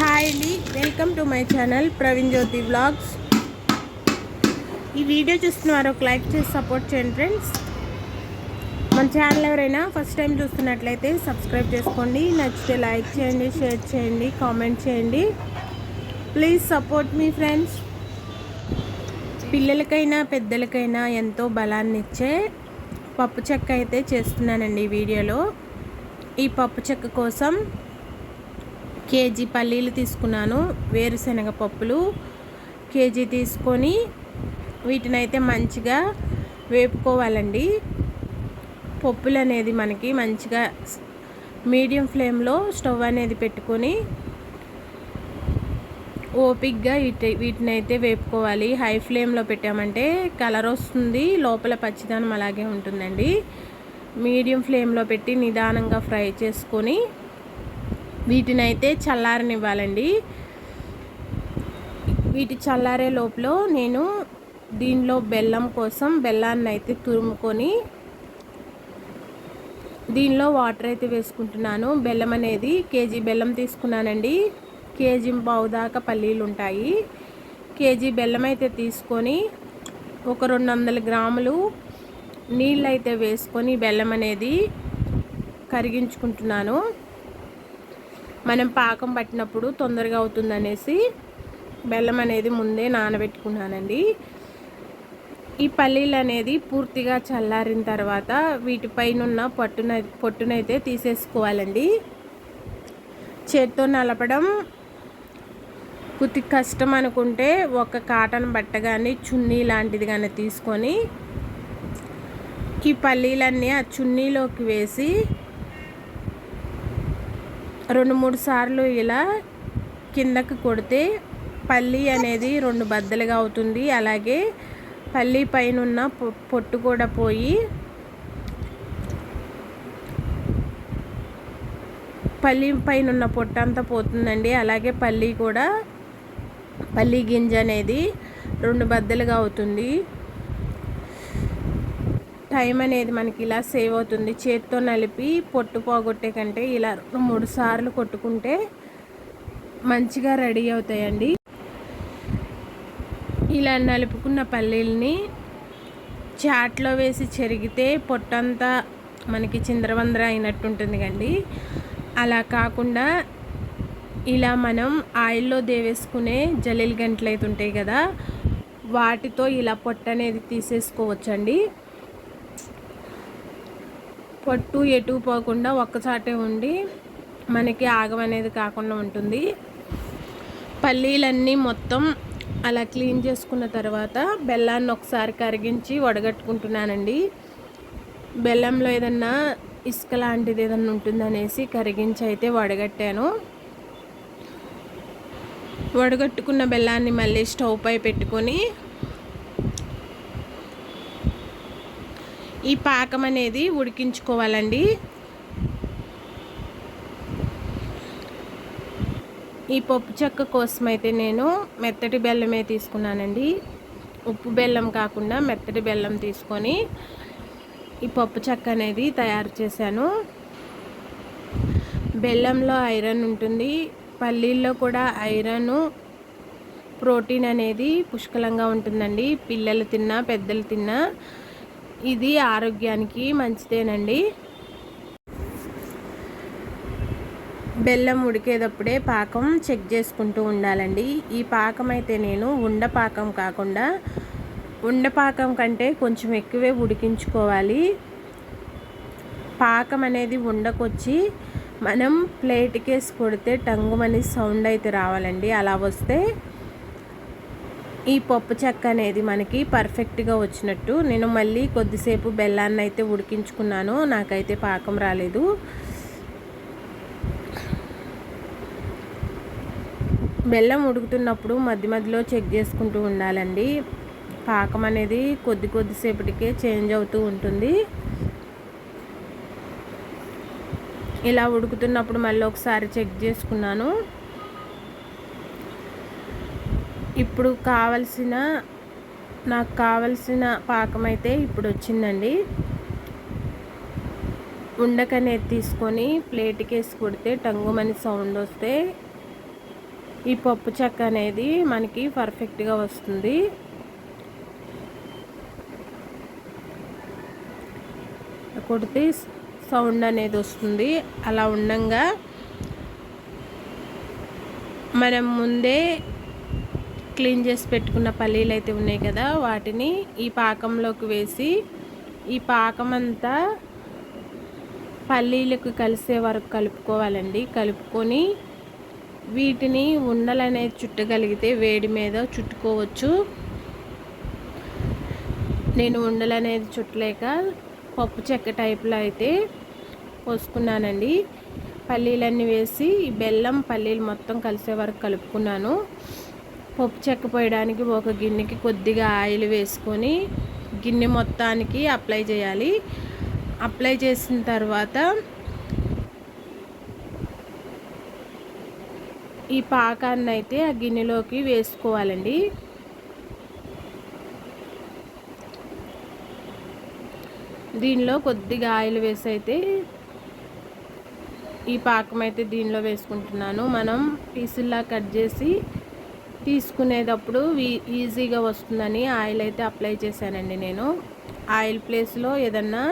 Hi అండి. Welcome to my channel Praveen Jyothi vlogs. ఈ video చూస్తున్నారు ఒక లైక్ చేసి సపోర్ట్ చేయండి ఫ్రెండ్స్. మన ఛానల్ ఎవరైనా ఫస్ట్ టైం చూస్తున్నట్లయితే సబ్స్క్రైబ్ చేసుకోండి. నచ్చితే లైక్ చేయండి షేర్ చేయండి కామెంట్ చేయండి. ప్లీజ్ సపోర్ట్ మీ ఫ్రెండ్స్. పిల్లలకైనా పెద్దలకైనా ఎంతో బలాన్ని ఇచ్చే పప్పు చెక్క అయితే చేస్తున్నానండి ఈ వీడియోలో. ఈ పప్పు చెక్క కోసం కేజీ పల్లీలు తీసుకున్నాను వేరుశనగ పప్పులు కేజీ తీసుకొని వీటిని అయితే మంచిగా వేపుకోవాలండి. పప్పులు అనేది మనకి మంచిగా మీడియం ఫ్లేమ్లో స్టవ్ అనేది పెట్టుకొని ఓపిక్గా వీటి వీటిని అయితే వేపుకోవాలి. హై ఫ్లేమ్లో పెట్టామంటే కలర్ వస్తుంది లోపల పచ్చిదనం అలాగే ఉంటుందండి. మీడియం ఫ్లేమ్లో పెట్టి నిదానంగా ఫ్రై చేసుకొని వీటిని అయితే చల్లారనివ్వాలండి. వీటి చల్లారే లోపల నేను దీనిలో బెల్లం కోసం బెల్లాన్ని అయితే తురుముకొని దీనిలో వాటర్ అయితే వేసుకుంటున్నాను. బెల్లం అనేది కేజీ బెల్లం తీసుకున్నానండి. కేజీ పావు దాకా పల్లీలు ఉంటాయి. కేజీ బెల్లం అయితే తీసుకొని ఒక రెండు వందల గ్రాములు నీళ్ళు అయితే వేసుకొని బెల్లం అనేది కరిగించుకుంటున్నాను. మనం పాకం పట్టినప్పుడు తొందరగా అవుతుందనేసి బెల్లం అనేది ముందే నానబెట్టుకున్నానండి. ఈ పల్లీలు అనేది పూర్తిగా చల్లారిన తర్వాత వీటిపైన పట్టున పొట్టునైతే తీసేసుకోవాలండి. చేత్తో నలపడం కొద్ది కష్టం అనుకుంటే ఒక కాటన్ బట్ట కానీ చున్నీ లాంటిది కానీ తీసుకొని ఈ పల్లీలన్నీ ఆ చున్నీలోకి వేసి రెండు మూడు సార్లు ఇలా కిందకు కొడితే పల్లి అనేది రెండు బద్దలుగా అవుతుంది. అలాగే పల్లి పైన ఉన్న పొట్టు కూడా పోయి పల్లి పైన ఉన్న పొట్టు అంతా పోతుందండి. అలాగే పల్లి కూడా పల్లి గింజ అనేది రెండు బద్దలుగా అవుతుంది. టైం అనేది మనకి ఇలా సేవ్ అవుతుంది. చేత్తో నలిపి పొట్టు పోగొట్టే కంటే ఇలా మూడు సార్లు కొట్టుకుంటే మంచిగా రెడీ అవుతాయండి. ఇలా నలుపుకున్న పల్లీల్ని చాట్లో వేసి చెరిగితే పొట్టంతా మనకి చిందరవందర అయినట్టు ఉంటుంది కండి. అలా కాకుండా ఇలా మనం ఆయిల్లో దేవేసుకునే జల్లీలు గంటలు అయితే ఉంటాయి కదా వాటితో ఇలా పొట్ట అనేది తీసేసుకోవచ్చండి. పట్టు ఎటు పోకుండా ఒక్కసాటే ఉండి మనకి ఆగం అనేది కాకుండా ఉంటుంది. పల్లీలన్నీ మొత్తం అలా క్లీన్ చేసుకున్న తర్వాత బెల్లాన్ని ఒకసారి కరిగించి వడగట్టుకుంటున్నానండి. బెల్లంలో ఏదన్నా ఇసుక లాంటిది ఏదన్నా ఉంటుందనేసి కరిగించి అయితే వడగట్టాను. వడగట్టుకున్న బెల్లాన్ని మళ్ళీ స్టవ్ పై పెట్టుకొని ఈ పాకం అనేది ఉడికించుకోవాలండి. ఈ పప్పు చెక్క కోసం అయితే నేను మెత్తటి బెల్లమే తీసుకున్నానండి. ఉప్పు బెల్లం కాకుండా మెత్తటి బెల్లం తీసుకొని ఈ పప్పు చెక్క అనేది తయారు చేశాను. బెల్లంలో ఐరన్ ఉంటుంది. పల్లీల్లో కూడా ఐరన్ ప్రోటీన్ అనేది పుష్కలంగా ఉంటుందండి. పిల్లలు తిన్నా పెద్దలు తిన్నా ఇది ఆరోగ్యానికి మంచిదేనండి. బెల్లం ఉడికేటప్పుడే పాకం చెక్ చేసుకుంటూ ఉండాలండి. ఈ పాకం అయితే నేను ఉండపాకం కాకుండా ఉండపాకం కంటే కొంచెం ఎక్కువే ఉడికించుకోవాలి. పాకం అనేది ఉండకొచ్చి మనం ప్లేట్కేసి కొడితే టంగుమని సౌండ్ అయితే రావాలండి. అలా వస్తే ఈ పప్పు చెక్క అనేది మనకి పర్ఫెక్ట్గా వచ్చినట్టు. నేను మళ్ళీ కొద్దిసేపు బెల్లాన్ని అయితే ఉడికించుకున్నాను. నాకైతే పాకం రాలేదు. బెల్లం ఉడుకుతున్నప్పుడు మధ్య మధ్యలో చెక్ చేసుకుంటూ ఉండాలండి. పాకం అనేది కొద్ది కొద్దిసేపటికే చేంజ్ అవుతూ ఉంటుంది. ఇలా ఉడుకుతున్నప్పుడు మళ్ళీ ఒకసారి చెక్ చేసుకున్నాను. ఇప్పుడు కావలసిన నాకు కావలసిన పాకం అయితే ఇప్పుడు వచ్చిందండి ఉండకనేది తీసుకొని ప్లేట్కి వేసి కొడితే టంగుమని సౌండ్ వస్తే ఈ పప్పు చెక్క అనేది మనకి పర్ఫెక్ట్గా వస్తుంది. కొడితే సౌండ్ అనేది వస్తుంది అలా ఉండంగా మనం ముందే క్లీన్ చేసి పెట్టుకున్న పల్లీలు అయితే ఉన్నాయి కదా వాటిని ఈ పాకంలోకి వేసి ఈ పాకం అంతా పల్లీలకు కలిసే వరకు కలుపుకోవాలండి. కలుపుకొని వీటిని ఉండలనేది చుట్టగలిగితే వేడి మీద చుట్టుకోవచ్చు. నేను ఉండలనేది చుట్టలేక పప్పు చెక్క టైప్లో అయితే పోసుకున్నానండి. పల్లీలన్నీ వేసి బెల్లం పల్లీలు మొత్తం కలిసే వరకు కలుపుకున్నాను. పప్పు చెక్క పోయడానికి ఒక గిన్నెకి కొద్దిగా ఆయిల్ వేసుకొని గిన్నె మొత్తానికి అప్లై చేయాలి. అప్లై చేసిన తర్వాత ఈ పాకాన్ని అయితే ఆ గిన్నెలోకి వేసుకోవాలండి. దీనిలో కొద్దిగా ఆయిల్ వేసి అయితే ఈ పాకం అయితే దీనిలో వేసుకుంటున్నాను. మనం పీసుల్లా కట్ చేసి తీసుకునేటప్పుడు ఈజీగా వస్తుందని ఆయిల్ అయితే అప్లై చేశానండి నేను. ఆయిల్ ప్లేస్లో ఏదన్నా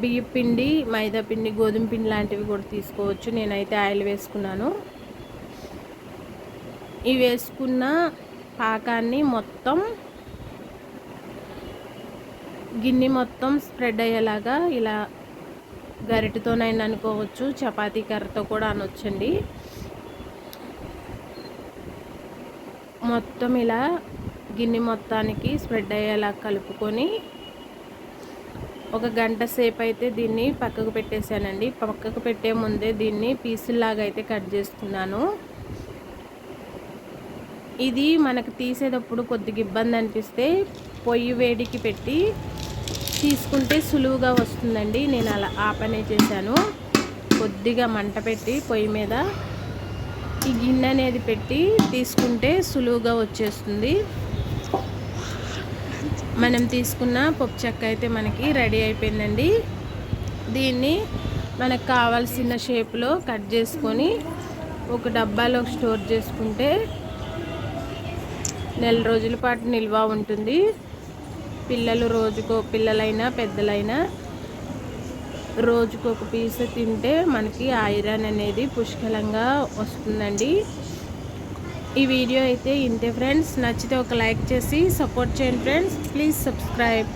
బియ్య పిండి మైదా పిండి గోధుమ పిండి లాంటివి కూడా తీసుకోవచ్చు. నేనైతే ఆయిల్ వేసుకున్నాను. ఈ వేసుకున్న పాకాన్ని మొత్తం గిన్నె మొత్తం స్ప్రెడ్ అయ్యేలాగా ఇలా గరిటతోనైనా అనుకోవచ్చు చపాతీ కర్రతో కూడా అనొచ్చండి. మొత్తం ఇలా గిన్నె మొత్తానికి స్ప్రెడ్ అయ్యేలా కలుపుకొని ఒక గంట సేపు అయితే దీన్ని పక్కకు పెట్టేశానండి. పక్కకు పెట్టే ముందే దీన్ని పీసుల్లాగా అయితే కట్ చేసుకున్నాను. ఇది మనకు తీసేటప్పుడు కొద్దిగా ఇబ్బంది అనిపిస్తే పొయ్యి వేడికి పెట్టి తీసుకుంటే సులువుగా వస్తుందండి. నేను అలా ఆ పనే చేశాను. కొద్దిగా మంట పెట్టి పొయ్యి మీద ఈ గిన్నె అనేది పెట్టి తీసుకుంటే సులువుగా వచ్చేస్తుంది. మనం తీసుకున్న పప్పు చెక్క అయితే మనకి రెడీ అయిపోయిందండి. దీన్ని మనకు కావాల్సిన షేప్లో కట్ చేసుకొని ఒక డబ్బాలో స్టోర్ చేసుకుంటే నెల రోజుల పాటు నిల్వ ఉంటుంది. పిల్లలు రోజుకో పిల్లలైనా పెద్దలైనా రోజుకు ఒక పీస్ తింటే మనకి ఐరన్ అనేది పుష్కలంగా వస్తుందండి. ఈ వీడియో అయితే ఇంతే ఫ్రెండ్స్. నచ్చితే ఒక లైక్ చేసి సపోర్ట్ చేయండి ఫ్రెండ్స్. Please subscribe.